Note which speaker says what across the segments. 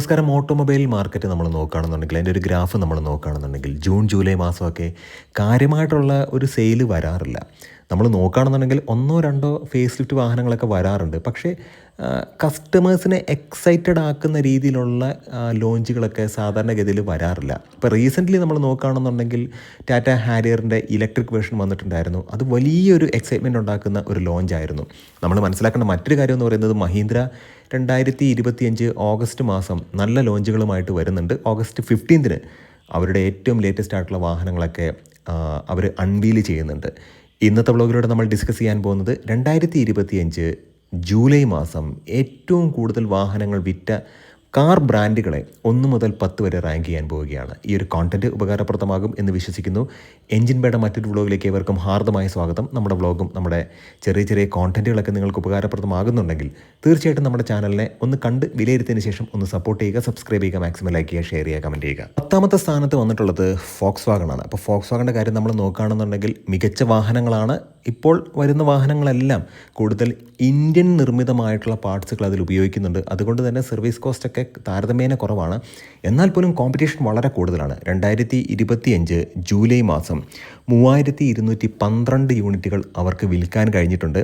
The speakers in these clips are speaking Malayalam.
Speaker 1: നമസ്കാരം. ഓട്ടോമൊബൈൽ മാർക്കറ്റ് നമ്മൾ നോക്കുകയാണെന്നുണ്ടെങ്കിൽ അതിന്റെ ഒരു ഗ്രാഫ് നമ്മൾ നോക്കുകയാണെന്നുണ്ടെങ്കിൽ ജൂൺ ജൂലൈ മാസമൊക്കെ കാര്യമായിട്ടുള്ള ഒരു സെയിൽ വരാറില്ല. നമ്മൾ നോക്കുകയാണെന്നുണ്ടെങ്കിൽ ഒന്നോ രണ്ടോ ഫേസ് ലിഫ്റ്റ് വാഹനങ്ങളൊക്കെ വരാറുണ്ട്. പക്ഷേ കസ്റ്റമേഴ്സിനെ എക്സൈറ്റഡ് ആക്കുന്ന രീതിയിലുള്ള ലോഞ്ചുകളൊക്കെ സാധാരണഗതിയിൽ വരാറില്ല. ഇപ്പോൾ റീസെന്റ്ലി നമ്മൾ നോക്കുകയാണെന്നുണ്ടെങ്കിൽ ടാറ്റ ഹാരിയറിന്റെ ഇലക്ട്രിക് വേർഷൻ വന്നിട്ടുണ്ടായിരുന്നു. അത് വലിയൊരു എക്സൈറ്റ്മെന്റ് ഉണ്ടാക്കുന്ന ഒരു ലോഞ്ചായിരുന്നു നമ്മൾ മനസ്സിലാക്കേണ്ട മറ്റൊരു കാര്യം എന്ന് പറയുന്നത് മഹീന്ദ്ര രണ്ടായിരത്തി ഇരുപത്തിയഞ്ച് ഓഗസ്റ്റ് മാസം നല്ല ലോഞ്ചുകളുമായിട്ട് വരുന്നുണ്ട്. ഓഗസ്റ്റ് ഫിഫ്റ്റീൻത്തിന് അവരുടെ ഏറ്റവും ലേറ്റസ്റ്റ് ആയിട്ടുള്ള വാഹനങ്ങളൊക്കെ അവർ അൺവീൽ ചെയ്യുന്നുണ്ട്. ഇന്നത്തെ വ്ളോഗിലൂടെ നമ്മൾ ഡിസ്കസ് ചെയ്യാൻ പോകുന്നത് രണ്ടായിരത്തി ജൂലൈ മാസം ഏറ്റവും കൂടുതൽ വാഹനങ്ങൾ വിറ്റ കാർ ബ്രാൻഡുകളെ ഒന്ന് മുതൽ പത്ത് വരെ റാങ്ക് ചെയ്യാൻ പോവുകയാണ്. ഈ ഒരു കോണ്ടന്റ് ഉപകാരപ്രദമാകും എന്ന് വിശ്വസിക്കുന്നു. എഞ്ചിൻ ബേഡ മറ്റൊരു വ്ളോഗിലേക്ക് ഏവർക്കും ഹാർദമായ സ്വാഗതം. നമ്മുടെ വ്ളോഗും നമ്മുടെ ചെറിയ ചെറിയ കോണ്ടന്റുകളൊക്കെ നിങ്ങൾക്ക് ഉപകാരപ്രദമാകുന്നുണ്ടെങ്കിൽ തീർച്ചയായിട്ടും നമ്മുടെ ചാനലിനെ ഒന്ന് കണ്ട് വിലയിരുത്തിയതിന് ശേഷം ഒന്ന് സപ്പോർട്ട് ചെയ്യുക സബ്സ്ക്രൈബ് ചെയ്യുക മാക്സിമം ലൈക്ക് ചെയ്യുക ഷെയർ ചെയ്യുക കമന്റ് ചെയ്യുക. പത്താമത്തെ സ്ഥാനത്ത് വന്നിട്ടുള്ളത് ഫോക്സ് വാഗണാണ് അപ്പോൾ ഫോക്സ് വാഗണിന്റെ കാര്യം നമ്മൾ നോക്കുകയാണെന്നുണ്ടെങ്കിൽ മികച്ച വാഹനങ്ങളാണ്. ഇപ്പോൾ വരുന്ന വാഹനങ്ങളെല്ലാം കൂടുതൽ ഇന്ത്യൻ നിർമ്മിതമായിട്ടുള്ള പാർട്സുകൾ അതിൽ ഉപയോഗിക്കുന്നുണ്ട്. അതുകൊണ്ട് തന്നെ സർവീസ് കോസ്റ്റൊക്കെ താരതമ്യേന കുറവാണ്. എന്നാൽ പോലും കോമ്പറ്റീഷൻ വളരെ കൂടുതലാണ്. രണ്ടായിരത്തി ഇരുപത്തിയഞ്ച് ജൂലൈ മാസം മൂവായിരത്തി ഇരുന്നൂറ്റി പന്ത്രണ്ട് യൂണിറ്റുകൾ അവർക്ക് വിൽക്കാൻ കഴിഞ്ഞിട്ടുണ്ട്.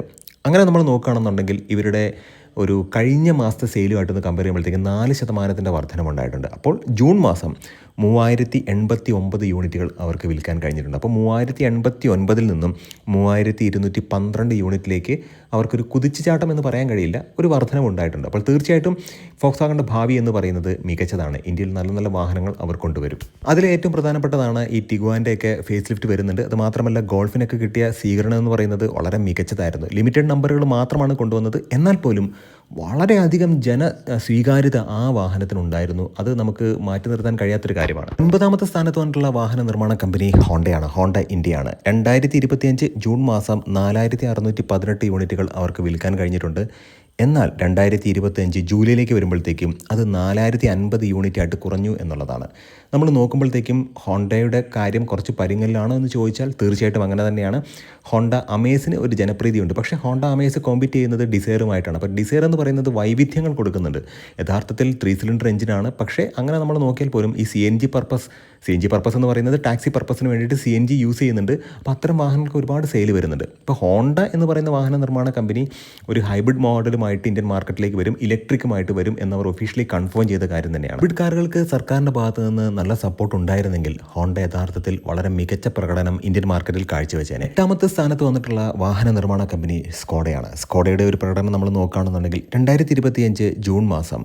Speaker 1: അങ്ങനെ നമ്മൾ നോക്കുകയാണെന്നുണ്ടെങ്കിൽ ഇവരുടെ ഒരു കഴിഞ്ഞ മാസത്തെ സെയിലുമായിട്ടൊന്ന് കമ്പയർ ചെയ്യുമ്പോഴത്തേക്ക് നാല് ശതമാനത്തിന്റെ വർധനമുണ്ടായിട്ടുണ്ട്. അപ്പോൾ ജൂൺ മാസം മൂവായിരത്തി എൺപത്തി ഒമ്പത് യൂണിറ്റുകൾ അവർക്ക് വിൽക്കാൻ കഴിഞ്ഞിട്ടുണ്ട്. അപ്പോൾ മൂവായിരത്തി എൺപത്തി ഒൻപതിൽ നിന്നും മൂവായിരത്തി ഇരുന്നൂറ്റി പന്ത്രണ്ട് യൂണിറ്റിലേക്ക് അവർക്കൊരു കുതിച്ചുചാട്ടം എന്ന് പറയാൻ കഴിയില്ല ഒരു വർധനവ് ഉണ്ടായിട്ടുണ്ട്. അപ്പോൾ തീർച്ചയായിട്ടും ഫോക്സ് വാഗണിന്റെ ഭാവി എന്ന് പറയുന്നത് മികച്ചതാണ്. ഇന്ത്യയിൽ നല്ല നല്ല വാഹനങ്ങൾ അവർ കൊണ്ടുവരും. അതിൽ ഏറ്റവും പ്രധാനപ്പെട്ടതാണ് ഈ ടിഗുവാന്റെയൊക്കെ ഫേസ് ലിഫ്റ്റ് വരുന്നുണ്ട്. അത് മാത്രമല്ല ഗോൾഫിനൊക്കെ കിട്ടിയ സ്വീകരണം എന്ന് പറയുന്നത് വളരെ മികച്ചതായിരുന്നു. ലിമിറ്റഡ് നമ്പറുകൾ മാത്രമാണ് കൊണ്ടുവന്നത്. എന്നാൽ പോലും വളരെയധികം ജന സ്വീകാര്യത ആ വാഹനത്തിനുണ്ടായിരുന്നു. അത് നമുക്ക് മാറ്റി നിർത്താൻ കഴിയാത്തൊരു കാര്യമാണ്. ഒൻപതാമത്തെ സ്ഥാനത്ത് വന്നിട്ടുള്ള വാഹന നിർമ്മാണ കമ്പനി ഹോണ്ടയാണ്. ഹോണ്ട ഇന്ത്യയാണ്. രണ്ടായിരത്തി ഇരുപത്തിയഞ്ച് ജൂൺ മാസം നാലായിരത്തി അറുന്നൂറ്റി പതിനെട്ട് യൂണിറ്റുകൾ അവർക്ക് വിൽക്കാൻ കഴിഞ്ഞിട്ടുണ്ട്. എന്നാൽ രണ്ടായിരത്തി ഇരുപത്തിയഞ്ച് ജൂലൈയിലേക്ക് വരുമ്പോഴത്തേക്കും അത് നാലായിരത്തി അൻപത് യൂണിറ്റ് ആയിട്ട് കുറഞ്ഞു എന്നുള്ളതാണ്. നമ്മൾ നോക്കുമ്പോഴത്തേക്കും ഹോണ്ടയുടെ കാര്യം കുറച്ച് പരിങ്ങലിലാണോ എന്ന് ചോദിച്ചാൽ തീർച്ചയായിട്ടും അങ്ങനെ തന്നെയാണ്. ഹോണ്ട അമേസിന് ഒരു ജനപ്രീതിയുണ്ട്. പക്ഷേ ഹോണ്ട അമേസ് കോമ്പീറ്റ് ചെയ്യുന്നത് ഡിസയറുമായിട്ടാണ്. അപ്പോൾ ഡിസയർ എന്ന് പറയുന്നത് വൈവിധ്യങ്ങൾ കൊടുക്കുന്നുണ്ട്. യഥാർത്ഥത്തിൽ ത്രീ സിലിണ്ടർ എഞ്ചിനാണ് പക്ഷേ അങ്ങനെ നമ്മൾ നോക്കിയാൽ പോലും ഈ C N G purpose C N G purpose എന്ന് പറയുന്നത് ടാക്സി പർപ്പസിന് വേണ്ടിയിട്ട് സി എൻ ജി യൂസ് ചെയ്യുന്നുണ്ട്. അപ്പോൾ അത്തരം വാഹനങ്ങൾക്ക് ഒരുപാട് സെയിൽ വരുന്നുണ്ട്. ഇപ്പോൾ ഹോണ്ട എന്ന് പറയുന്ന വാഹന നിർമ്മാണ കമ്പനി ഒരു ഹൈബ്രിഡ് മോഡലുമായിട്ട് ഇന്ത്യൻ മാർക്കറ്റിലേക്ക് വരും ഇലക്ട്രിക്കുമായിട്ട് വരും എന്നവർ ഒഫീഷ്യലി കൺഫേം ചെയ്ത കാര്യം തന്നെയാണ്. ഹൈബ്രിഡ് കാറുകൾക്ക് സർക്കാരിന്റെ ഭാഗത്ത് നിന്ന് നല്ല സപ്പോർട്ട് ഉണ്ടായിരുന്നെങ്കിൽ ഹോണ്ട യഥാർത്ഥത്തിൽ വളരെ മികച്ച പ്രകടനം ഇന്ത്യൻ മാർക്കറ്റിൽ കാഴ്ചവെച്ചേനെ. എട്ടാമത്തെ സ്ഥാനത്ത് വന്നിട്ടുള്ള വാഹന നിർമ്മാണ കമ്പനി സ്കോഡയാണ്. സ്കോഡയുടെ ഒരു പ്രകടനം നമ്മൾ നോക്കുകയാണെന്നുണ്ടെങ്കിൽ രണ്ടായിരത്തി ജൂൺ മാസം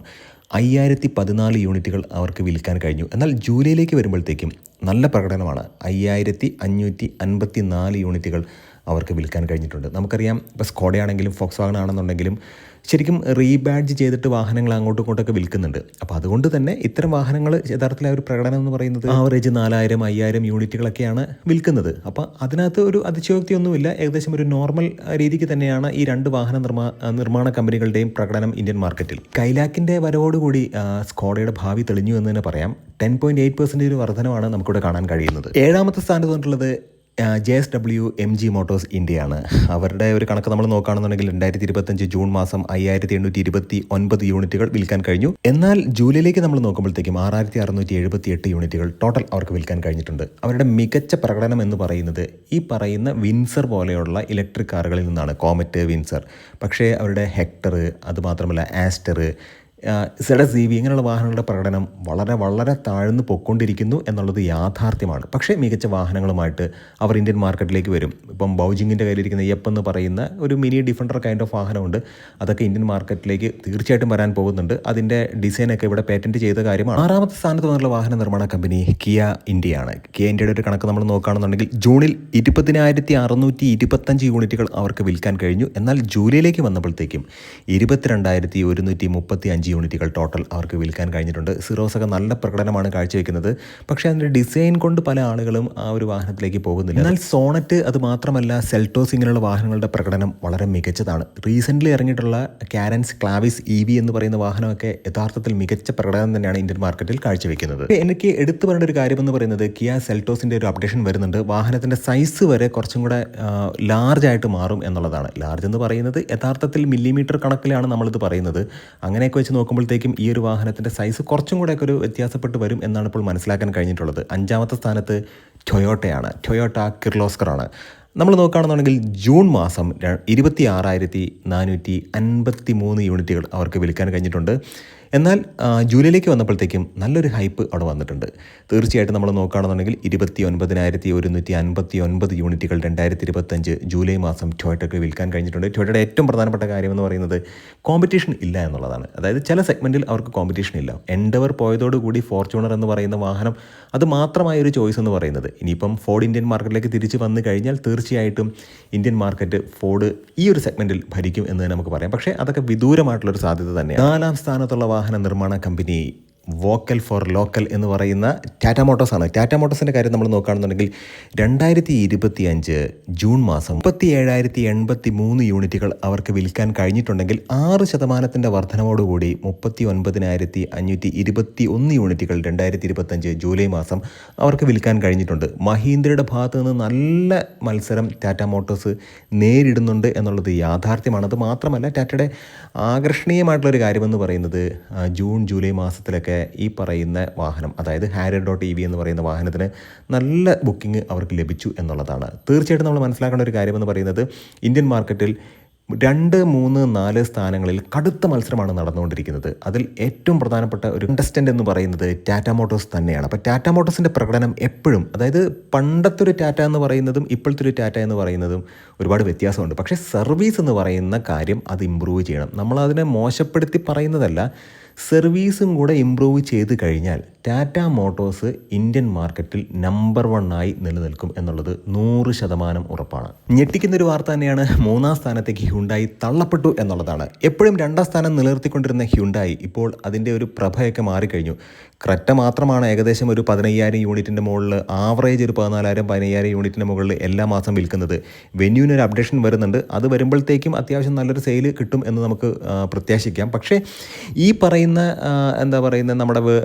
Speaker 1: അയ്യായിരത്തി പതിനാല് യൂണിറ്റുകൾ അവർക്ക് വിൽക്കാൻ കഴിഞ്ഞു. എന്നാൽ ജൂലൈയിലേക്ക് വരുമ്പോഴത്തേക്കും നല്ല പ്രകടനമാണ്. അയ്യായിരത്തി അഞ്ഞൂറ്റി അൻപത്തി നാല് യൂണിറ്റുകൾ അവർക്ക് വിൽക്കാൻ കഴിഞ്ഞിട്ടുണ്ട് നമുക്കറിയാം ഇപ്പോൾ സ്കോഡയാണെങ്കിലും ഫോക്സ് വാഗൺ ആണെന്നുണ്ടെങ്കിലും ശരിക്കും റീബാഡ്ജ് ചെയ്തിട്ട് വാഹനങ്ങൾ അങ്ങോട്ടും ഇങ്ങോട്ടൊക്കെ വിൽക്കുന്നുണ്ട്. അപ്പോൾ അതുകൊണ്ട് തന്നെ ഇത്തരം വാഹനങ്ങൾ യഥാർത്ഥത്തിൽ ആ ഒരു പ്രകടനം എന്ന് പറയുന്നത് ആവറേജ് നാലായിരം അയ്യായിരം യൂണിറ്റുകളൊക്കെയാണ് വിൽക്കുന്നത്. അപ്പോൾ അതിനകത്ത് ഒരു അതിശയോക്തിയൊന്നുമില്ല. ഏകദേശം ഒരു നോർമൽ രീതിക്ക് തന്നെയാണ് ഈ രണ്ട് വാഹന നിർമ്മാ നിർമ്മാണ കമ്പനികളുടെയും പ്രകടനം ഇന്ത്യൻ മാർക്കറ്റിൽ. കൈലാക്കിന്റെ വരവോടുകൂടി സ്കോഡയുടെ ഭാവി തെളിഞ്ഞു എന്ന് തന്നെ പറയാം. ടെൻ പോയിന്റ് എയ്റ്റ് പെർസെന്റേജ് വർധനമാണ് നമുക്കിവിടെ കാണാൻ കഴിയുന്നത്. ഏഴാമത്തെ സ്ഥാനത്ത് വന്നിട്ടുള്ളത് J S W M G motors ഇന്ത്യയാണ്. അവരുടെ ഒരു കണക്ക് നമ്മൾ നോക്കുകയാണെന്നുണ്ടെങ്കിൽ രണ്ടായിരത്തി ഇരുപത്തഞ്ച് ജൂൺ മാസം അയ്യായിരത്തി എണ്ണൂറ്റി ഇരുപത്തി ഒൻപത് യൂണിറ്റുകൾ വിൽക്കാൻ കഴിഞ്ഞു. എന്നാൽ ജൂലൈയിലേക്ക് നമ്മൾ നോക്കുമ്പോഴത്തേക്കും ആറായിരത്തി അറുന്നൂറ്റി എഴുപത്തി എട്ട് യൂണിറ്റുകൾ ടോട്ടൽ അവർക്ക് വിൽക്കാൻ കഴിഞ്ഞിട്ടുണ്ട്. അവരുടെ മികച്ച പ്രകടനം എന്ന് പറയുന്നത് ഈ പറയുന്ന വിൻസർ പോലെയുള്ള ഇലക്ട്രിക് കാറുകളിൽ നിന്നാണ്. Comet Windsor. പക്ഷേ അവരുടെ ഹെക്ടർ അതുമാത്രമല്ല ആസ്റ്റർ സെഡ സി വി ഇങ്ങനെയുള്ള വാഹനങ്ങളുടെ പ്രകടനം വളരെ വളരെ താഴ്ന്നു പൊയ്ക്കൊണ്ടിരിക്കുന്നു എന്നുള്ളത് യാഥാർത്ഥ്യമാണ്. പക്ഷേ മികച്ച വാഹനങ്ങളുമായിട്ട് അവർ ഇന്ത്യൻ മാർക്കറ്റിലേക്ക് വരും. ഇപ്പം ബൗജിങ്ങിന്റെ കയ്യിലിരിക്കുന്ന എപ്പ് എന്ന് പറയുന്ന ഒരു മിനി ഡിഫൻഡർ കൈൻഡ് ഓഫ് വാഹനമുണ്ട്. അതൊക്കെ ഇന്ത്യൻ മാർക്കറ്റിലേക്ക് തീർച്ചയായിട്ടും വരാൻ പോകുന്നുണ്ട്. അതിന്റെ ഡിസൈനൊക്കെ ഇവിടെ പേറ്റന്റ് ചെയ്ത കാര്യമാണ്. ആറാമത്തെ സ്ഥാനത്ത് വന്നുള്ള വാഹന നിർമ്മാണ കമ്പനി കിയ ഇന്ത്യയാണ് കിയ ഇന്ത്യയുടെ ഒരു കണക്ക് നമ്മൾ നോക്കുകയാണെന്നുണ്ടെങ്കിൽ ജൂണിൽ ഇരുപതിനായിരത്തി അറുന്നൂറ്റി ഇരുപത്തഞ്ച് യൂണിറ്റുകൾ അവർക്ക് വിൽക്കാൻ കഴിഞ്ഞു. എന്നാൽ ജൂലൈയിലേക്ക് വന്നപ്പോഴത്തേക്കും ഇരുപത്തിരണ്ടായിരത്തി ഒരുന്നൂറ്റി മുപ്പത്തി അഞ്ച് യൂണിറ്റുകൾ ടോട്ടൽ അവർക്ക് വിൽക്കാൻ കഴിഞ്ഞിട്ടുണ്ട്. സിറോസ് ഒക്കെ നല്ല പ്രകടനമാണ് കാഴ്ചവെക്കുന്നത്. പക്ഷേ അതിന്റെ ഡിസൈൻ കൊണ്ട് പല ആളുകളും ആ ഒരു വാഹനത്തിലേക്ക് പോകുന്നില്ല. എന്നാൽ സോണറ്റ് അത് മാത്രമല്ല സെൽട്ടോസ് ഇങ്ങനെയുള്ള വാഹനങ്ങളുടെ പ്രകടനം വളരെ മികച്ചതാണ്. റീസെന്റ്ലി ഇറങ്ങിയിട്ടുള്ള കാരൻസ് ക്ലാവിസ് ഇ വി എന്ന് പറയുന്ന വാഹനമൊക്കെ യഥാർത്ഥത്തിൽ മികച്ച പ്രകടനം തന്നെയാണ് ഇന്ത്യൻ മാർക്കറ്റിൽ കാഴ്ചവെക്കുന്നത്. എനിക്ക് എടുത്തു പറയേണ്ട ഒരു കാര്യം എന്ന് പറയുന്നത് കിയ സെൽട്ടോസിന്റെ ഒരു അപ്ഡേഷൻ വരുന്നുണ്ട്. വാഹനത്തിന്റെ സൈസ് വരെ കുറച്ചും കൂടെ ലാർജ് ആയിട്ട് മാറും എന്നുള്ളതാണ്. ലാർജ് എന്ന് പറയുന്നത് യഥാർത്ഥത്തിൽ മില്ലിമീറ്റർ കണക്കിലാണ് നമ്മളിത് പറയുന്നത്. അങ്ങനെയൊക്കെ വെച്ച് നോക്കുമ്പോഴത്തേക്കും ഈ ഒരു വാഹനത്തിന്റെ സൈസ് കുറച്ചും കൂടെയൊക്കെ ഒരു വ്യത്യാസപ്പെട്ട് വരും എന്നാണ് ഇപ്പോൾ മനസ്സിലാക്കാൻ കഴിഞ്ഞിട്ടുള്ളത്. അഞ്ചാമത്തെ സ്ഥാനത്ത് ടൊയോട്ടയാണ്. ടൊയോട്ട കിർലോസ്കറാണ് നമ്മൾ നോക്കുകയാണെന്നുണ്ടെങ്കിൽ ജൂൺ മാസം ഇരുപത്തി ആറായിരത്തി നാനൂറ്റി അൻപത്തി മൂന്ന് യൂണിറ്റുകൾ അവർക്ക് വിൽക്കാൻ കഴിഞ്ഞിട്ടുണ്ട്. എന്നാൽ ജൂലൈയിലേക്ക് വന്നപ്പോഴത്തേക്കും നല്ലൊരു ഹൈപ്പ് അവിടെ വന്നിട്ടുണ്ട്. തീർച്ചയായിട്ടും നമ്മൾ നോക്കുകയാണെന്നുണ്ടെങ്കിൽ ഇരുപത്തി ഒൻപതിനായിരത്തി ഒരുന്നൂറ്റി അൻപത്തി ഒൻപത് യൂണിറ്റുകൾ രണ്ടായിരത്തി ഇരുപത്തഞ്ച് ജൂലൈ മാസം ടൊയോട്ടയ്ക്ക് വിൽക്കാൻ കഴിഞ്ഞിട്ടുണ്ട്. ടൊയറ്റയുടെ ഏറ്റവും പ്രധാനപ്പെട്ട കാര്യം എന്ന് പറയുന്നത് കോമ്പറ്റീഷൻ ഇല്ല എന്നുള്ളതാണ്. അതായത് ചില സെഗ്മെന്റിൽ അവർക്ക് കോമ്പറ്റീഷൻ ഇല്ല. എൻഡവർ പോയതോടുകൂടി ഫോർച്യൂണർ എന്ന് പറയുന്ന വാഹനം അത് മാത്രമായ ഒരു ചോയ്സ് എന്ന് പറയുന്നത്. ഇനിയിപ്പം ഫോർഡ് ഇന്ത്യൻ മാർക്കറ്റിലേക്ക് തിരിച്ച് വന്നു കഴിഞ്ഞാൽ തീർച്ചയായിട്ടും ഇന്ത്യൻ മാർക്കറ്റ് ഫോർഡ് ഈ ഒരു സെഗ്മെന്റിൽ ഭരിക്കും എന്ന് നമുക്ക് പറയാം. പക്ഷേ അതൊക്കെ വിദൂരമായിട്ടുള്ളൊരു സാധ്യത തന്നെയാണ്. നാലാം സ്ഥാനത്തുള്ള വാഹന നിർമ്മാണ കമ്പനി വോക്കൽ ഫോർ ലോക്കൽ എന്ന് പറയുന്ന ടാറ്റ മോട്ടോഴ്സ് ആണ്. ടാറ്റ മോട്ടോഴ്സിന്റെ കാര്യം നമ്മൾ നോക്കുകയാണെന്നുണ്ടെങ്കിൽ രണ്ടായിരത്തി ഇരുപത്തി അഞ്ച് ജൂൺ മാസം മുപ്പത്തി ഏഴായിരത്തി എൺപത്തി മൂന്ന് യൂണിറ്റുകൾ അവർക്ക് വിൽക്കാൻ കഴിഞ്ഞിട്ടുണ്ടെങ്കിൽ ആറ് ശതമാനത്തിന്റെ വർധനവോടുകൂടി മുപ്പത്തി ഒൻപതിനായിരത്തി അഞ്ഞൂറ്റി ഇരുപത്തി ഒന്ന് യൂണിറ്റുകൾ രണ്ടായിരത്തി ഇരുപത്തഞ്ച് ജൂലൈ മാസം അവർക്ക് വിൽക്കാൻ കഴിഞ്ഞിട്ടുണ്ട്. മഹീന്ദ്രയുടെ ഭാഗത്ത് നിന്ന് നല്ല മത്സരം ടാറ്റ മോട്ടോഴ്സ് നേരിടുന്നുണ്ട് എന്നുള്ളത് യാഥാർത്ഥ്യമാണ്. അത് മാത്രമല്ല ടാറ്റയുടെ ആകർഷണീയമായിട്ടുള്ളൊരു കാര്യമെന്ന് പറയുന്നത് ജൂൺ ജൂലൈ മാസത്തിലൊക്കെ ഈ പറയുന്ന വാഹനം അതായത് ഹാരി ഡോട്ട് ഇ വി എന്ന് പറയുന്ന വാഹനത്തിന് നല്ല ബുക്കിംഗ് അവർക്ക് ലഭിച്ചു എന്നുള്ളതാണ്. തീർച്ചയായിട്ടും നമ്മൾ മനസ്സിലാക്കേണ്ട ഒരു കാര്യമെന്ന് പറയുന്നത് ഇന്ത്യൻ മാർക്കറ്റിൽ രണ്ട് മൂന്ന് നാല് സ്ഥാനങ്ങളിൽ കടുത്ത മത്സരമാണ് നടന്നുകൊണ്ടിരിക്കുന്നത്. അതിൽ ഏറ്റവും പ്രധാനപ്പെട്ട ഒരു കണ്ടസ്റ്റന്റ് എന്ന് പറയുന്നത് ടാറ്റ മോട്ടോഴ്സ് തന്നെയാണ്. അപ്പോൾ ടാറ്റ മോട്ടോഴ്സിന്റെ പ്രകടനം എപ്പോഴും അതായത് പണ്ടത്തെ ഒരു ടാറ്റ എന്ന് പറയുന്നതും ഇപ്പോഴത്തെ ഒരു ടാറ്റ എന്ന് പറയുന്നതും ഒരുപാട് വ്യത്യാസമുണ്ട്. പക്ഷേ സർവീസ് എന്ന് പറയുന്ന കാര്യം അത് ഇമ്പ്രൂവ് ചെയ്യണം. നമ്മളതിനെ മോശപ്പെടുത്തി പറയുന്നതല്ല സർവീസും കൂടെ ഇമ്പ്രൂവ് ചെയ്ത് കഴിഞ്ഞാൽ ടാറ്റ മോട്ടോഴ്സ് ഇന്ത്യൻ മാർക്കറ്റിൽ നമ്പർ വൺ ആയി നിലനിൽക്കും എന്നുള്ളത് നൂറ് ശതമാനം ഉറപ്പാണ്. ഞെട്ടിക്കുന്ന ഒരു വാർത്ത തന്നെയാണ് മൂന്നാം സ്ഥാനത്തേക്ക് ഹ്യുണ്ടായി തള്ളപ്പെട്ടു എന്നുള്ളതാണ്. എപ്പോഴും രണ്ടാം സ്ഥാനം നിലനിർത്തിക്കൊണ്ടിരുന്ന ഹ്യുണ്ടായി ഇപ്പോൾ അതിന്റെ ഒരു പ്രഭയൊക്കെ മാറിക്കഴിഞ്ഞു. ക്രറ്റ മാത്രമാണ് ഏകദേശം ഒരു പതിനയ്യായിരം യൂണിറ്റിന്റെ മുകളിൽ ആവറേജ് ഒരു പതിനാലായിരം പതിനയ്യായിരം യൂണിറ്റിന്റെ മുകളിൽ എല്ലാ മാസം വിൽക്കുന്നത്. വെന്യൂവിന് ഒരു അപ്ഡേഷൻ വരുന്നുണ്ട്. അത് വരുമ്പോഴത്തേക്കും അത്യാവശ്യം നല്ലൊരു സെയിൽ കിട്ടും എന്ന് നമുക്ക് പ്രത്യാശിക്കാം. പക്ഷേ ഈ പറയുന്ന എന്താ പറയുന്നത് നമ്മുടെ വേ-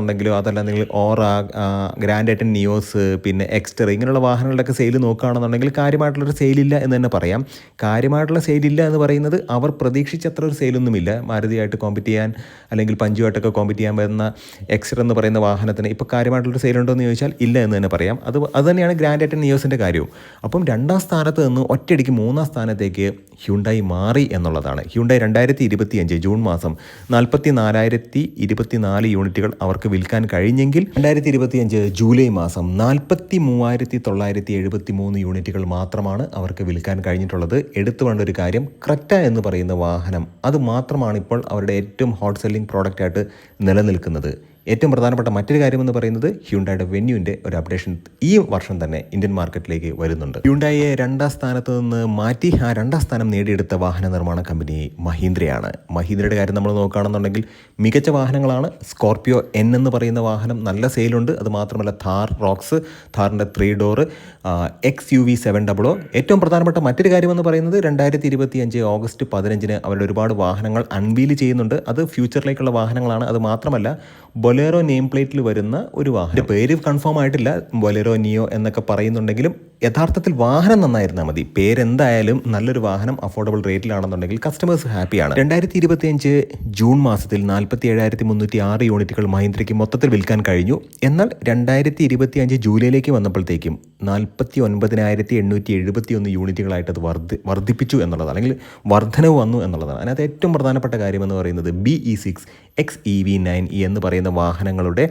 Speaker 1: വേർണയാണെന്നുണ്ടെങ്കിലോ അതല്ല നിങ്ങൾ ഓറ ആ, ഗ്രാൻഡ് ഐറ്റൻ നിയോസ് പിന്നെ എക്സ്റ്റർ ഇങ്ങനെയുള്ള വാഹനങ്ങളുടെയൊക്കെ സെയിൽ നോക്കുകയാണെന്നുണ്ടെങ്കിൽ കാര്യമായിട്ടുള്ളൊരു സെയിലില്ല എന്ന് തന്നെ പറയാം. കാര്യമായിട്ടുള്ള സെയിലില്ല എന്ന് പറയുന്നത് അവർ പ്രതീക്ഷിച്ചത്ര ഒരു സെയിലൊന്നുമില്ല മാരുതിയായിട്ട് കോമ്പറ്റ് ചെയ്യാൻ അല്ലെങ്കിൽ പഞ്ചുമായിട്ടൊക്കെ കോമ്പറ്റ് ചെയ്യാൻ വരുന്ന എക്സ്റ്റർ എന്ന് പറയുന്ന വാഹനത്തിന് ഇപ്പോൾ കാര്യമായിട്ടുള്ളൊരു സെയിലുണ്ടോ എന്ന് ചോദിച്ചാൽ ഇല്ല എന്ന് തന്നെ പറയാം. അത് അത് തന്നെയാണ് ഗ്രാൻഡ് ഐറ്റൻ നിയോസിന്റെ കാര്യവും. അപ്പം രണ്ടാം സ്ഥാനത്ത് നിന്ന് ഒറ്റയടിക്ക് മൂന്നാം സ്ഥാനത്തേക്ക് ഹ്യുണ്ടായി മാറി എന്നുള്ളതാണ്. ഹ്യുണ്ടായി രണ്ടായിരത്തി ഇരുപത്തി അഞ്ച് ജൂൺ മാസം നാൽപ്പത്തി നാലായിരത്തി ഇരുപത്തി നാല് യൂണിറ്റുകൾ അവർക്ക് വിൽക്കാൻ കഴിഞ്ഞെങ്കിൽ രണ്ടായിരത്തി ഇരുപത്തി അഞ്ച് ജൂലൈ മാസം നാൽപ്പത്തി മൂവായിരത്തി തൊള്ളായിരത്തി എഴുപത്തി മൂന്ന് യൂണിറ്റുകൾ മാത്രമാണ് അവർക്ക് വിൽക്കാൻ കഴിഞ്ഞിട്ടുള്ളത്. എടുത്തു വേണ്ട ഒരു കാര്യം ക്രെറ്റ എന്ന് പറയുന്ന വാഹനം അത് മാത്രമാണ് ഇപ്പോൾ അവരുടെ ഏറ്റവും ഹോട്ട് സെല്ലിംഗ് പ്രോഡക്റ്റായിട്ട് നിലനിൽക്കുന്നത്. ഏറ്റവും പ്രധാനപ്പെട്ട മറ്റൊരു കാര്യമെന്ന് പറയുന്നത് ഹ്യുണ്ടായുടെ വെന്യൂവിന്റെ ഒരു അപ്ഡേഷൻ ഈ വർഷം തന്നെ ഇന്ത്യൻ മാർക്കറ്റിലേക്ക് വരുന്നുണ്ട്. ഹ്യുണ്ടായെ രണ്ടാം സ്ഥാനത്ത് നിന്ന് മാറ്റി ആ രണ്ടാം സ്ഥാനം നേടിയെടുത്ത വാഹന നിർമ്മാണ കമ്പനി മഹീന്ദ്രയാണ്. മഹീന്ദ്രയുടെ കാര്യം നമ്മൾ നോക്കുകയാണെന്നുണ്ടെങ്കിൽ മികച്ച വാഹനങ്ങളാണ്. സ്കോർപിയോ എൻ എന്ന് പറയുന്ന വാഹനം നല്ല സെയിലുണ്ട്. അത് മാത്രമല്ല Thar Roxx ഥാറിന്റെ three door X U V seven double O ഏറ്റവും പ്രധാനപ്പെട്ട മറ്റൊരു കാര്യമെന്ന് പറയുന്നത് രണ്ടായിരത്തി ഇരുപത്തി അഞ്ച് ഓഗസ്റ്റ് പതിനഞ്ചിന് അവരുടെ ഒരുപാട് വാഹനങ്ങൾ അൺവീൽ ചെയ്യുന്നുണ്ട്. അത് ഫ്യൂച്ചറിലേക്കുള്ള വാഹനങ്ങളാണ്. അത് മാത്രമല്ല ബൊലേറോ നെയിം പ്ലേറ്റിൽ വരുന്ന ഒരു വാഹനം. പേര് കൺഫേം ആയിട്ടില്ല. ബൊലേറോ നിയോ എന്നൊക്കെ പറയുന്നുണ്ടെങ്കിലും യഥാർത്ഥത്തിൽ വാഹനം നന്നായിരുന്നാൽ മതി. പേരെന്തായാലും നല്ലൊരു വാഹനം അഫോർഡബിൾ റേറ്റിലാണെന്നുണ്ടെങ്കിൽ കസ്റ്റമേഴ്സ് ഹാപ്പിയാണ് രണ്ടായിരത്തി ഇരുപത്തി അഞ്ച് ജൂൺ മാസത്തിൽ നാൽപ്പത്തി ഏഴായിരത്തി മുന്നൂറ്റി ആറ് യൂണിറ്റുകൾ മഹീന്ദ്രയ്ക്ക് മൊത്തത്തിൽ വിൽക്കാൻ കഴിഞ്ഞു. എന്നാൽ രണ്ടായിരത്തി ഇരുപത്തി അഞ്ച് ജൂലൈയിലേക്ക് വന്നപ്പോഴത്തേക്കും നാൽപ്പത്തി ഒൻപതിനായിരത്തി എണ്ണൂറ്റി എഴുപത്തി ഒന്ന് യൂണിറ്റുകളായിട്ട് അത് വർദ്ധി വർദ്ധിപ്പിച്ചു എന്നുള്ളതാണ്. അല്ലെങ്കിൽ വർധനവ് വന്നു എന്നുള്ളതാണ്. അതിനകത്ത് ഏറ്റവും പ്രധാനപ്പെട്ട കാര്യമെന്ന് പറയുന്നത് B E six X E V nine E എന്ന് പറയുന്ന വാഹനങ്ങളുടെ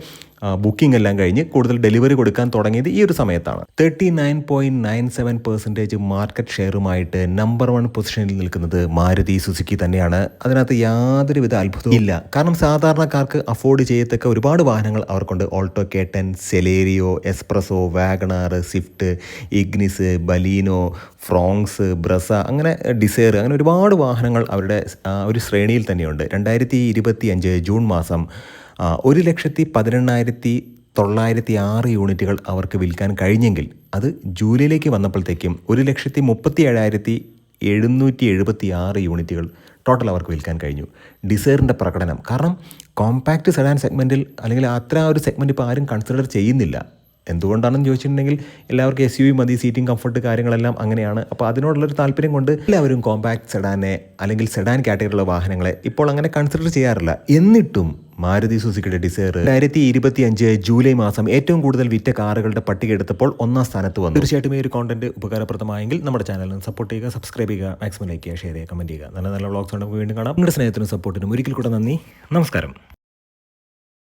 Speaker 1: ബുക്കിംഗ് എല്ലാം കഴിഞ്ഞ് കൂടുതൽ ഡെലിവറി കൊടുക്കാൻ തുടങ്ങിയത് ഈ ഒരു സമയത്താണ്. Thirty nine point nine seven percentage market ഷെയറുമായിട്ട് number one പൊസിഷനിൽ നിൽക്കുന്നത് മാരുതി സുസുക്കി തന്നെയാണ്. അതിനകത്ത് യാതൊരുവിധ അത്ഭുതവും ഇല്ല. കാരണം സാധാരണക്കാർക്ക് അഫോർഡ് ചെയ്യത്തക്ക ഒരുപാട് വാഹനങ്ങൾ അവർക്കുണ്ട്. Alto കേട്ടൻ Celerio S Presso Wagon R Swift Ignis Baleno Fronx Brezza അങ്ങനെ ഡിസയർ അങ്ങനെ ഒരുപാട് വാഹനങ്ങൾ അവരുടെ ഒരു ശ്രേണിയിൽ തന്നെയുണ്ട്. രണ്ടായിരത്തി ഇരുപത്തി അഞ്ച് ജൂൺ മാസം ഒരു ലക്ഷത്തി പതിനെണ്ണായിരത്തി തൊള്ളായിരത്തി ആറ് യൂണിറ്റുകൾ അവർക്ക് വിൽക്കാൻ കഴിഞ്ഞെങ്കിൽ അത് ജൂലൈയിലേക്ക് വന്നപ്പോഴത്തേക്കും ഒരു ലക്ഷത്തി മുപ്പത്തി ഏഴായിരത്തി എഴുന്നൂറ്റി എഴുപത്തി ആറ് യൂണിറ്റുകൾ ടോട്ടൽ അവർക്ക് വിൽക്കാൻ കഴിഞ്ഞു. ഡിസൈറിന്റെ പ്രകടനം. കാരണം കോമ്പാക്റ്റ് സെഡാൻ സെഗ്മെന്റിൽ അല്ലെങ്കിൽ അത്ര ഒരു സെഗ്മെന്റ് ഇപ്പോൾ ആരും കൺസിഡർ ചെയ്യുന്നില്ല. എന്തുകൊണ്ടാണെന്ന് ചോദിച്ചിട്ടുണ്ടെങ്കിൽ എല്ലാവർക്കും എസ് യു മതി സീറ്റിംഗ് കംഫർട്ട് കാര്യങ്ങളെല്ലാം അങ്ങനെയാണ്. അപ്പോൾ അതിനോടുള്ളൊരു താല്പര്യം കൊണ്ട് എല്ലാവരും കോമ്പാക്ട് സെഡാനെ അല്ലെങ്കിൽ സെഡാൻ കാറ്റഗറിയിലുള്ള വാഹനങ്ങളെ ഇപ്പോൾ അങ്ങനെ കൺസിഡർ ചെയ്യാറില്ല. എന്നിട്ടും മാരുതി സുസുക്കിയുടെ ഡിസയർ രണ്ടായിരത്തി ഇരുപത്തി അഞ്ച് ജൂലൈ മാസം ഏറ്റവും കൂടുതൽ വിറ്റ കാറുകളുടെ പട്ടിക എടുത്തപ്പോൾ ഒന്നാം സ്ഥാനത്ത് വന്നു. തീർച്ചയായിട്ടും ഈ ഒരു കോണ്ടന്റ് ഉപകാരപ്രദമായെങ്കിൽ നമ്മുടെ ചാനലിന് സപ്പോർട്ട് ചെയ്യുക സബ്സ്ക്രൈബ് ചെയ്യുക മാക്സിമം ലൈക്ക് ചെയ്യുക ഷെയർ ചെയ്യുക കമന്റ് ചെയ്യുക. നല്ല നല്ല വ്ളോഗ്സ് നമുക്ക് വീണ്ടും കാണാം. നിങ്ങളുടെ സ്നേഹത്തിനും സപ്പോർട്ടിനും ഒരിക്കൽ കൂടെ നന്ദി. നമസ്കാരം.